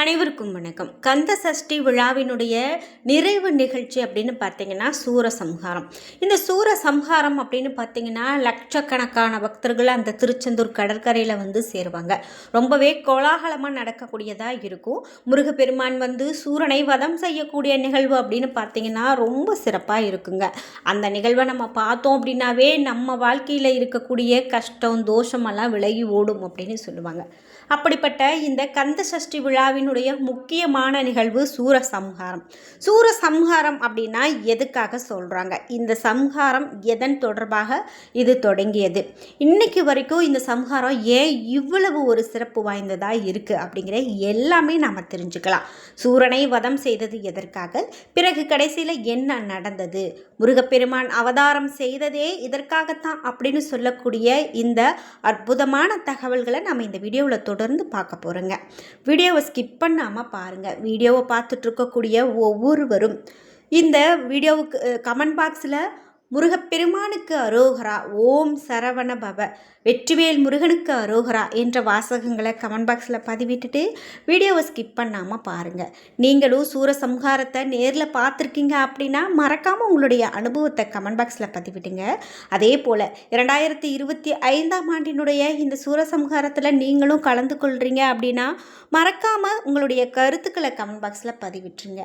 அனைவருக்கும் வணக்கம். கந்த சஷ்டி விழாவினுடைய நிறைவு நிகழ்ச்சி அப்படின்னு பார்த்தீங்கன்னா சூரசம்ஹாரம் இந்த சூரசம்ஹாரம் அப்படின்னு பார்த்தீங்கன்னா லட்சக்கணக்கான பக்தர்கள் அந்த திருச்செந்தூர் கடற்கரையில் வந்து சேருவாங்க. ரொம்பவே கோலாகலமாக நடக்கக்கூடியதாக இருக்கும். முருகப்பெருமான் வந்து சூரனை வதம் செய்யக்கூடிய நிகழ்வு அப்படின்னு பார்த்தீங்கன்னா ரொம்ப சிறப்பாக இருக்குங்க. அந்த நிகழ்வை நம்ம பார்த்தோம் அப்படின்னாவே நம்ம வாழ்க்கையில் இருக்கக்கூடிய கஷ்டம் தோஷமெல்லாம் விலகி ஓடும் அப்படின்னு சொல்லுவாங்க. அப்படிப்பட்ட இந்த கந்த சஷ்டி விழாவின் விழாவினுடைய முக்கியமான நிகழ்வு சூர சம்ஹாரம் சூர சம்ஹாரம் அப்படின்னா எதுக்காக சொல்கிறாங்க இந்த சம்ஹாரம் எதன் தொடர்பாக இது தொடங்கியது? இன்னைக்கு வரைக்கும் இந்த சம்ஹாரம் ஏன் இவ்வளவு ஒரு சிறப்பு வாய்ந்ததாக இருக்குது அப்படிங்கிற எல்லாமே நாம் தெரிஞ்சுக்கலாம். சூரனை வதம் செய்தது எதற்காக? பிறகு கடைசியில் என்ன நடந்தது? முருகப்பெருமான் அவதாரம் செய்ததே இதற்காகத்தான் அப்படின்னு சொல்லக்கூடிய இந்த அற்புதமான தகவல்களை நம்ம இந்த வீடியோவில் தொடர்ந்து பார்க்க போகிறோங்க வீடியோவை ஸ்கிப் பண்ணாமல் பாருங்கள் வீடியோவை பார்த்துட்ருக்கக்கூடிய ஒவ்வொருவரும். இந்த வீடியோவுக்கு கமெண்ட் பாக்ஸில் முருகப்பெருமானுக்கு அரோகரா ஓம் சரவண பவ. வெற்றிவேல் முருகனுக்கு அரோகரா என்ற வாசகங்களை கமெண்ட் பாக்ஸில் பதிவிட்டுட்டு வீடியோவை ஸ்கிப் பண்ணாமல் பாருங்கள் நீங்களும் சூரசம்ஹாரத்தை நேரில் பார்த்துருக்கீங்க அப்படின்னா மறக்காமல் உங்களுடைய அனுபவத்தை கமெண்ட் பாக்ஸில் பதிவிடுங்க. அதே போல் இரண்டாயிரத்தி இருபத்தி ஐந்தாம் ஆண்டினுடைய இந்த சூரசம்ஹாரத்தில் நீங்களும் கலந்து கொள்கிறீங்க அப்படின்னா மறக்காமல் உங்களுடைய கருத்துக்களை கமெண்ட் பாக்ஸில் பதிவிட்டுருங்க.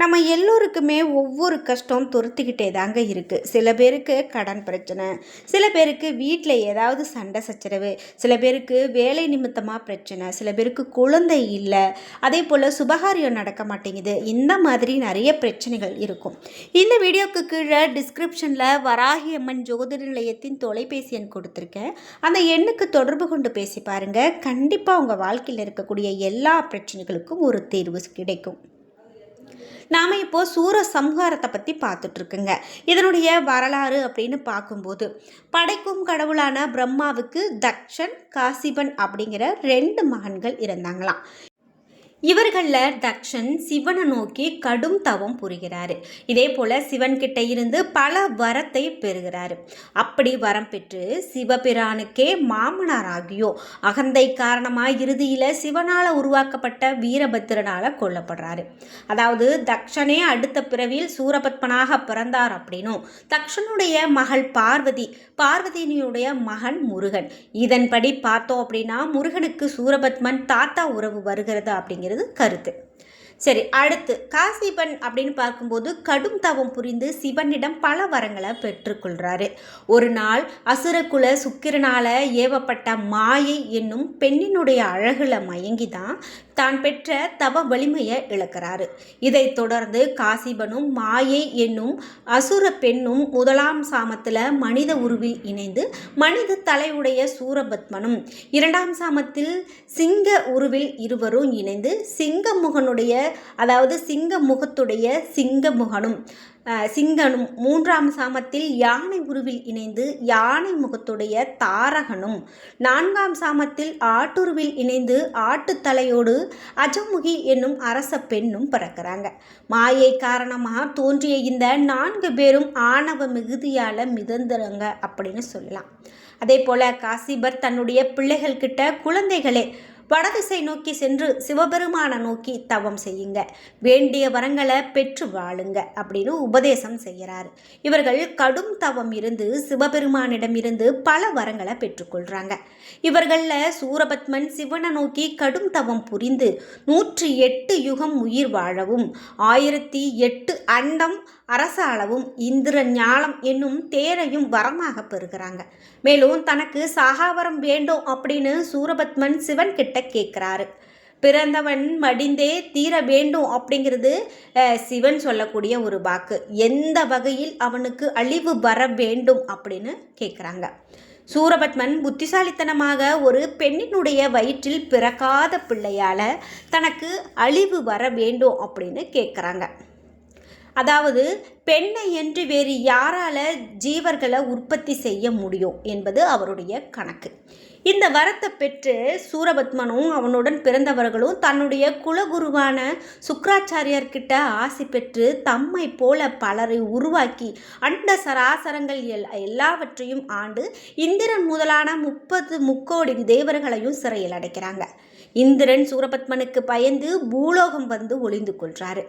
நம்ம எல்லோருக்குமே ஒவ்வொரு கஷ்டம் துரத்திக்கிட்டே தாங்க இருக்குது சில பேருக்கு கடன் பிரச்சனை சில பேருக்கு வீட்டில் ஏதாவது சண்டை சச்சரவு சில பேருக்கு வேலை நிமித்தமாக பிரச்சனை சில பேருக்கு குழந்தை இல்லை. அதே போல் சுபகாரியம் நடக்க மாட்டேங்குது. இந்த மாதிரி நிறைய பிரச்சனைகள் இருக்கும். இந்த வீடியோக்கு கீழே டிஸ்கிரிப்ஷனில் வராகி அம்மன் ஜோதிட நிலையத்தின் தொலைபேசி எண் கொடுத்துருக்கேன். அந்த எண்ணுக்கு தொடர்பு கொண்டு பேசி பாருங்கள் கண்டிப்பாக உங்கள் வாழ்க்கையில் இருக்கக்கூடிய எல்லா பிரச்சனைகளுக்கும் ஒரு தீர்வு கிடைக்கும். நாம் இப்போது சூர சம்ஹாரத்தை பற்றி பார்த்துட்ருக்குங்க. இதனுடைய வரலாறு அப்படின்னு பார்க்கும்போது படைக்கும் கடவுளான பிரம்மாவுக்கு தக்ஷன் காசிபன் அப்படிங்கிற ரெண்டு மகன்கள் இருந்தாங்களாம். இவர்களில் தக்ஷன் சிவனை நோக்கி கடும் தவம் புரிகிறாரு. இதே போல் சிவன்கிட்ட இருந்து பல வரத்தை பெறுகிறார். அப்படி வரம் பெற்று சிவபிரானுக்கே மாமனாராகியோ அகந்தை காரணமாக இறுதியில் சிவனால் உருவாக்கப்பட்ட வீரபத்திரனால் கொல்லப்படுறாரு. அதாவது தக்ஷனே அடுத்த பிறவியில் சூரபத்மனாக பிறந்தார் அப்படின்னும் தக்ஷனுடைய மகள் பார்வதி பார்வதியினுடைய மகன் முருகன். இதன்படி பார்த்தோம் அப்படின்னா முருகனுக்கு சூரபத்மன் தாத்தா உறவு வருகிறது அப்படிங்கிற அப்படிங்கிறது கருத்து. சரி அடுத்து காசிபன் அப்படின்னு பார்க்கும்போது கடும் தவம் புரிந்து சிவனிடம் பல வரங்களை பெற்றுக்கொள்கிறாரு ஒரு நாள் அசுரகுல சுக்கிரனால ஏவப்பட்ட மாயை என்னும் பெண்ணினுடைய அழகுல மயங்கி தான் தான் பெற்ற தவ வலிமையை இழக்கிறாரு. இதைத் தொடர்ந்து காசிபனும் மாயை என்னும் அசுர பெண்ணும் முதலாம் சாமத்தில் மனித உருவில் இணைந்து மனித தலையுடைய சூரபத்மனும் இரண்டாம் சாமத்தில் சிங்க உருவில் இருவரும் இணைந்து சிங்க முகனுடைய அதாவது சிங்க முகத்துடைய சிங்கமுகனும் சிங்கனும் மூன்றாம் சாமத்தில் யானை உருவில் இணைந்து யானை முகத்துடைய தாரகனும் நான்காம் சாமத்தில் ஆட்டுருவில் இணைந்து ஆட்டுத்தலையோடு அஜமுகி என்னும் அரச பெண்ணும் பிறக்கிறாங்க. மாயை காரணமாக தோன்றிய இந்த நான்கு பேரும் ஆணவ மிகுதியால் மிதந்துருங்க அப்படின்னு சொல்லலாம். அதே போல் காசிபர் தன்னுடைய பிள்ளைகள்கிட்ட குழந்தைகளே வடதிசை நோக்கி சென்று சிவபெருமானை நோக்கி தவம் செய்யுங்க. வேண்டிய வரங்களை பெற்று வாழுங்க அப்படின்னு உபதேசம் செய்கிறாரு. இவர்கள் கடும் தவம் இருந்து சிவபெருமானிடம் இருந்து பல வரங்களை பெற்றுக்கொள்கிறாங்க இவர்களில் சூரபத்மன் சிவனை நோக்கி கடும் தவம் புரிந்து நூற்றி எட்டு யுகம் உயிர் வாழவும் ஆயிரத்தி எட்டு அண்டம் அரச அளவும் இந்திர ஞானம் என்னும் தேரையும் வரமாக பெறுகிறாங்க. மேலும் தனக்கு சாகாவரம் வேண்டும் அப்படின்னு சூரபத்மன் சிவன் கிட்ட கேட்குறாரு. பிறந்தவன் மடிந்தே தீர வேண்டும் அப்படிங்கிறது சிவன் சொல்லக்கூடிய ஒரு வாக்கு. எந்த வகையில் அவனுக்கு அழிவு வர வேண்டும் அப்படின்னு கேட்குறாங்க. சூரபத்மன் புத்திசாலித்தனமாக ஒரு பெண்ணினுடைய வயிற்றில் பிறக்காத பிள்ளையால் தனக்கு அழிவு வர வேண்டும் அப்படின்னு கேட்குறாங்க. அதாவது பெண்ணை என்று வேறு யாரால் ஜீவர்களை உற்பத்தி செய்ய முடியும் என்பது அவருடைய கணக்கு. இந்த வரத்தை பெற்று சூரபத்மனும் அவனுடன் பிறந்தவர்களும் தன்னுடைய குலகுருவான சுக்கராச்சாரியர்கிட்ட ஆசி பெற்று தம்மை போல பலரை உருவாக்கி அண்ட சராசரங்கள் எல் எல்லாவற்றையும் ஆண்டு இந்திரன் முதலான முப்பது முக்கோடி தேவர்களையும் சிறையில் அடைக்கிறாங்க. இந்திரன் சூரபத்மனுக்கு பயந்து பூலோகம் வந்து ஒளிந்து கொள்கிறாரு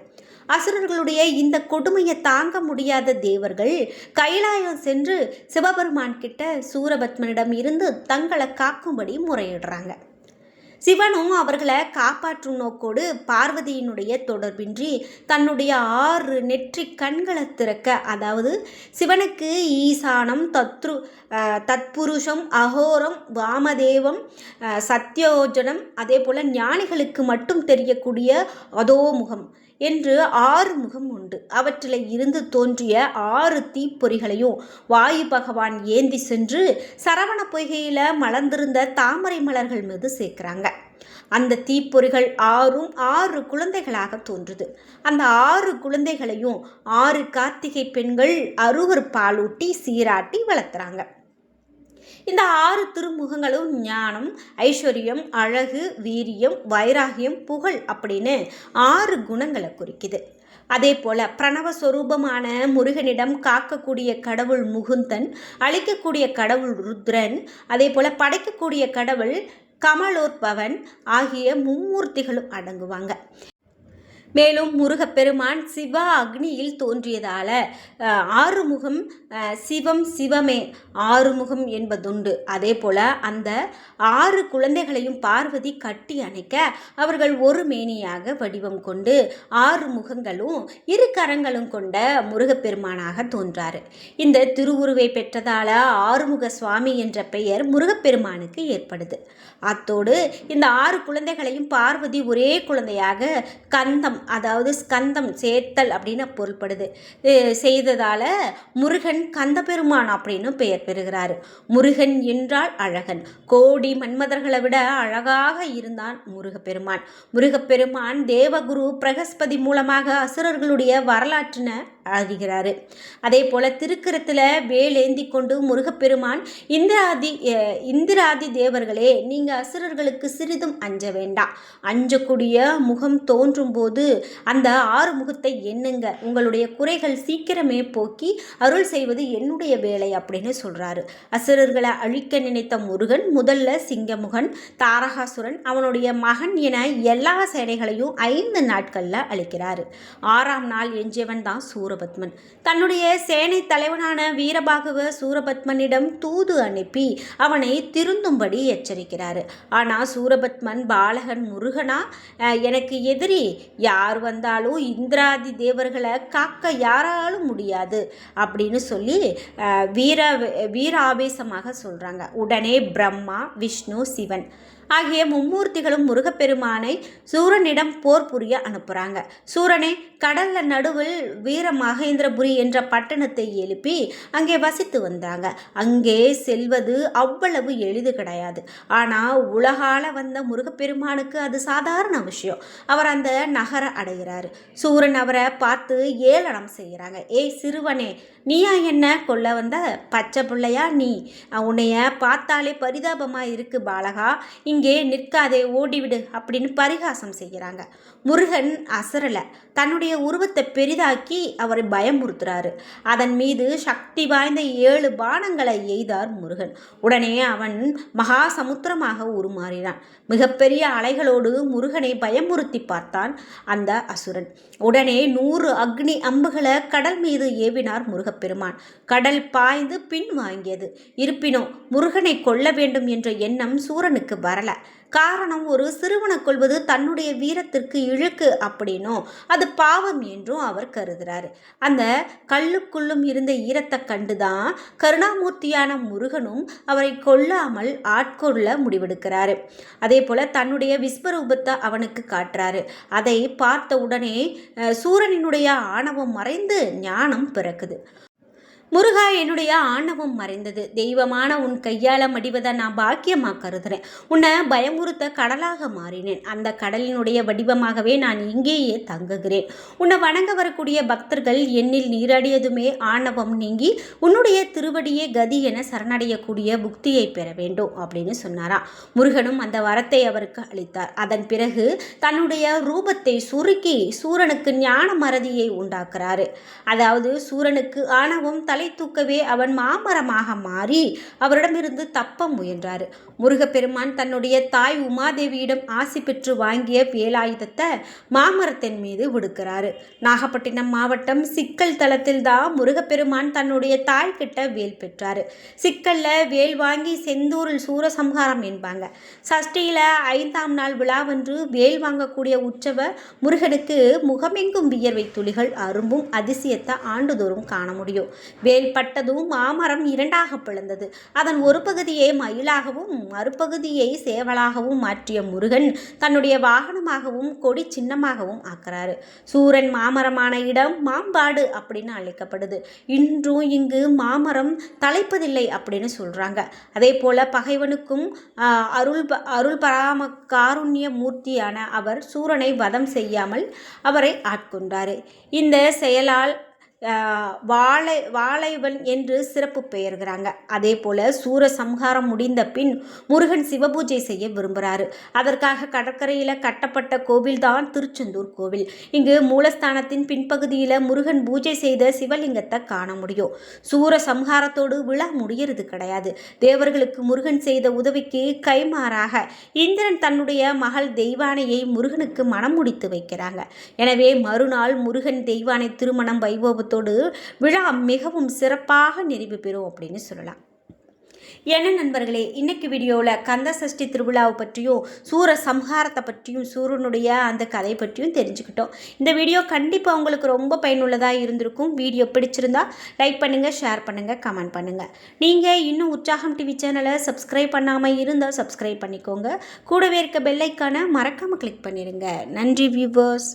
அசுரர்களுடைய இந்த கொடுமையை தாங்க முடியாத தேவர்கள் கைலாயம் சென்று சிவபெருமான் கிட்ட சூரபத்மனிடம் இருந்து தங்களை காக்கும்படி முறையிடுறாங்க. சிவனும் அவர்களை காப்பாற்றும் நோக்கோடு பார்வதியினுடைய தொடர்பின்றி தன்னுடைய ஆறு நெற்றி கண்களை திறக்க அதாவது சிவனுக்கு ஈசானம் தத்ரு தத்புருஷம் அகோரம் வாமதேவம் சத்யோஜனம் அதே போல் ஞானிகளுக்கு மட்டும் தெரியக்கூடிய அதோமுகம் என்று ஆறு முகம் உண்டு. அவற்றில் இருந்து தோன்றிய ஆறு தீப்பொறிகளையும் வாயு பகவான் ஏந்தி சென்று சரவண பொய்கையில் மலர்ந்திருந்த தாமரை மலர்கள் மீது சேர்க்குறாங்க. அந்த தீப்பொறிகள் ஆறும் ஆறு குழந்தைகளாக தோன்றுது. அந்த ஆறு குழந்தைகளையும் ஆறு கார்த்திகை பெண்கள் அறுவர் பாலூட்டி சீராட்டி வளர்த்துறாங்க. இந்த ஆறு திருமுகங்களும் ஞானம் ஐஸ்வர்யம் அழகு வீரியம் வைராகியம் புகழ் அப்படின்னு ஆறு குணங்களை குறிக்குது. அதே போல பிரணவஸ்வரூபமான முருகனிடம் காக்கக்கூடிய கடவுள் முகுந்தன் அழிக்கக்கூடிய கடவுள் ருத்ரன் அதே போல படைக்கக்கூடிய கடவுள் கமலோற்பவன் ஆகிய மும்மூர்த்திகளும் அடங்குவாங்க. மேலும் முருகப்பெருமான் சிவா அக்னியில் தோன்றியதால ஆறுமுகம் சிவம் சிவமே ஆறுமுகம் என்பதுண்டு. அதே போல அந்த ஆறு குழந்தைகளையும் பார்வதி கட்டி அணைக்க அவர்கள் ஒரு மேனியாக வடிவம் கொண்டு ஆறு முகங்களும் இரு கரங்களும் கொண்ட முருகப்பெருமானாக தோன்றாரு. இந்த திருவுருவை பெற்றதால ஆறுமுக சுவாமி என்ற பெயர் முருகப்பெருமானுக்கு ஏற்படுது. அத்தோடு இந்த ஆறு குழந்தைகளையும் பார்வதி ஒரே குழந்தையாக கந்தம் அதாவது ஸ்கந்தம் சேர்த்தல் அப்படின்னு பொருள்படுது. செய்ததால் முருகன் கந்த பெருமான் அப்படின்னு பெயர் பெறுகிறார். முருகன் என்றால் அழகன். கோடி மன்மதர்களை விட அழகாக இருந்தான் முருகப்பெருமான். முருகப்பெருமான் தேவகுரு பிரகஸ்பதி மூலமாக அசுரர்களுடைய வரலாற்றினை அறிகிறாரு அதே போல திருக்கரத்தில் வேலேந்தி கொண்டு முருகப்பெருமான் இந்திராதி இந்திராதி தேவர்களே நீங்கள் அசுரர்களுக்கு சிறிதும் அஞ்ச வேண்டாம். அஞ்சக்கூடிய முகம் தோன்றும் போது அந்த ஆறு முகத்தை எண்ணுங்க. உங்களுடைய குறைகள் சீக்கிரமே போக்கி அருள் செய்வது என்னுடைய வேலை அப்படின்னு சொல்றாரு. அசுரர்களை அழிக்க நினைத்த முருகன் முதல்ல சிங்கமுகன் தாரகாசுரன் அவனுடைய மகன் என எல்லா சேனைகளையும் ஐந்து நாட்களில் அழிக்கிறாரு. ஆறாம் நாள் எஞ்சியவன் தான் சூரபத்மன். தன்னுடைய சேனை தலைவனான வீரபாகவ சூரபத்மனிடம் தூது அனுப்பி அவனை திருந்தும்படி எச்சரிக்கிறாரு. ஆனால் சூரபத்மன் பாலகன் முருகனா எனக்கு எதிரி யார் வந்தாலும் இந்திராதி தேவர்களை காக்க யாராலும் முடியாது அப்படின்னு சொல்லி வீர வீர வீராவேசமாக சொல்கிறாங்க உடனே பிரம்மா விஷ்ணு சிவன். ஆகிய மும்மூர்த்திகளும் முருகப்பெருமானை சூரனிடம் போர் புரிய அனுப்புகிறாங்க சூரனை கடல்ல நடுவில் வீர மகேந்திரபுரி என்ற பட்டணத்தை எழுப்பி அங்கே வசித்து வந்தாங்க. அங்கே செல்வது அவ்வளவு எளிது கிடையாது. ஆனால் உலகால வந்த முருகப்பெருமானுக்கு அது சாதாரண விஷயம். அவர் அந்த நகர அடைகிறாரு. சூரன் அவரை பார்த்து ஏளனம் செய்கிறாங்க. ஏய் சிறுவனே நீயா என்ன கொல்ல வந்த? பச்சை பிள்ளையா நீ? உன்னைய பார்த்தாலே பரிதாபமாக இருக்கு பாலகா. இங்கே இங்கே நிற்காதே ஓடிவிடு அப்படின்னு பரிகாசம் செய்கிறாங்க. முருகன் அசரல. தன்னுடைய உருவத்தை பெரிதாக்கி அவரை பயமுறுத்துறாரு. அதன் மீது சக்தி வாய்ந்த ஏழு பானங்களை எய்தார் முருகன். உடனே அவன் மகா சமுத்திரமாக உருமாறினான். மிகப்பெரிய அலைகளோடு முருகனை பயமுறுத்தி பார்த்தான் அந்த அசுரன். உடனே நூறு அக்னி அம்புகளை கடல் மீது ஏவினார் முருகப்பெருமான். கடல் பாய்ந்து பின் வாங்கியது இருப்பினும் முருகனை கொல்ல வேண்டும் என்ற எண்ணம் சூரனுக்கு வரல. காரணம் ஒரு சிறுவனை கொள்வது தன்னுடைய வீரத்திற்கு இழுக்கு அப்படின்னும் அது பாவம் என்றும் அவர் கருதுறாரு. அந்த கல்லுக்குள்ளும் இருந்த ஈரத்தை கண்டுதான் கருணாமூர்த்தியான முருகனும் அவரை கொல்லாமல் ஆட்கொள்ள முடிவெடுக்கிறாரு. அதே போல தன்னுடைய விஸ்வரூபத்தை அவனுக்கு காட்டுறாரு. அதை பார்த்த உடனே சூரனினுடைய ஆணவம் மறைந்து ஞானம் பிறக்குது. முருகா என்னுடைய ஆணவம் மறைந்தது. தெய்வமான உன் கையால் மடிவதை நான் பாக்கியமாக கருதுறேன். உன்னை பயமுறுத்த கடலாக மாறினேன். அந்த கடலினுடைய வடிவமாகவே நான் இங்கேயே தங்குகிறேன். உன்னை வணங்க வரக்கூடிய பக்தர்கள் எண்ணில் நீராடியதுமே ஆணவம் நீங்கி உன்னுடைய திருவடியே கதி என சரணடையக்கூடிய புக்தியை பெற வேண்டும் அப்படின்னு சொன்னாராம் முருகனும் அந்த வரத்தை அவருக்கு அளித்தார். அதன் பிறகு தன்னுடைய ரூபத்தை சுருக்கி சூரனுக்கு ஞான மறதியை உண்டாக்குறாரு. அதாவது சூரனுக்கு ஆணவம் தலை தூக்கவே அவன் மாமரமாக மாறி அவரிடமிருந்து தப்ப முயன்றார். முருகப்பெருமான் தன்னுடைய தாய் உமாதேவியிடம் ஆசி பெற்று வாங்கிய வேலாயுதத்தை மாமரத்தின் மீது விடுக்கிறாரு. நாகப்பட்டினம் மாவட்டம் சிக்கல் தளத்தில் தான் முருகப்பெருமான் தன்னுடைய தாய் கிட்ட வேல் பெற்றாரு. சிக்கல்ல வேல் வாங்கி செந்தூரில் சூரசம்ஹாரம் என்பாங்க. சஷ்டியில ஐந்தாம் நாள் விழாவன்று வேல் வாங்கக்கூடிய உற்சவ முருகனுக்கு முகமெங்கும் வியர்வை துளிகள் அரும்பும் அதிசயத்தை ஆண்டுதோறும் காண முடியும். வேல் பட்டதும் மாமரம் இரண்டாக பிளந்தது. அதன் ஒரு பகுதியை மயிலாகவும் மறுபகுதியை சேவலாகவும் மாற்றிய முருகன் தன்னுடைய வாகனமாகவும் கொடி சின்னமாகவும் ஆக்குறாரு. சூரன் மாமரமான இடம் மாம்பாடு அப்படின்னு அழைக்கப்படுது. இன்றும் இங்கு மாமரம் தலைப்பதில்லை அப்படின்னு சொல்றாங்க. அதே போல பகைவனுக்கும் அருள் ப- அருள் பராம காருண்ய மூர்த்தியான அவர் சூரனை வதம் செய்யாமல் அவரை ஆட்கொண்டாரு. இந்த செயலால் வாழை வாழைவன் என்று சிறப்பு பெயர்கிறாங்க. அதே போல சூர சம்ஹாரம் முடிந்த பின் முருகன் சிவபூஜை செய்ய விரும்புகிறாரு அதற்காக கடற்கரையில் கட்டப்பட்ட கோவில்தான் திருச்செந்தூர் கோவில். இங்கு மூலஸ்தானத்தின் பின்பகுதியில் முருகன் பூஜை செய்த சிவலிங்கத்தை காண முடியும். சூர சம்ஹாரத்தோடு விழா முடியறது கிடையாது. தேவர்களுக்கு முருகன் செய்த உதவிக்கு கைமாறாக இந்திரன் தன்னுடைய மகள் தெய்வானையை முருகனுக்கு மனம் முடித்து வைக்கிறாங்க. எனவே மறுநாள் முருகன் தெய்வானை திருமணம் வைபவத்தோடு விழா மிகவும் சிறப்பாக நிறைவு பெறும் அப்படின்னு சொல்லலாம். என்ன நண்பர்களே இன்னைக்கு வீடியோவில் கந்த சஷ்டி திருவிழாவை பற்றியும் சூர சம்ஹாரத்தை பற்றியும் சூரனுடைய அந்த கதை பற்றியும் தெரிஞ்சுக்கிட்டோம். இந்த வீடியோ கண்டிப்பாக உங்களுக்கு ரொம்ப பயனுள்ளதாக இருந்திருக்கும். வீடியோ பிடிச்சிருந்தா லைக் பண்ணுங்கள் ஷேர் பண்ணுங்கள் கமெண்ட் பண்ணுங்கள் நீங்கள் இன்னும் உற்சாகம் டிவி சேனலை சப்ஸ்கிரைப் பண்ணாமல் இருந்தால் சப்ஸ்கிரைப் பண்ணிக்கோங்க. கூடவே இருக்க பெல்லைக்கான மறக்காமல் கிளிக் பண்ணிடுங்க. நன்றி வியூவர்ஸ்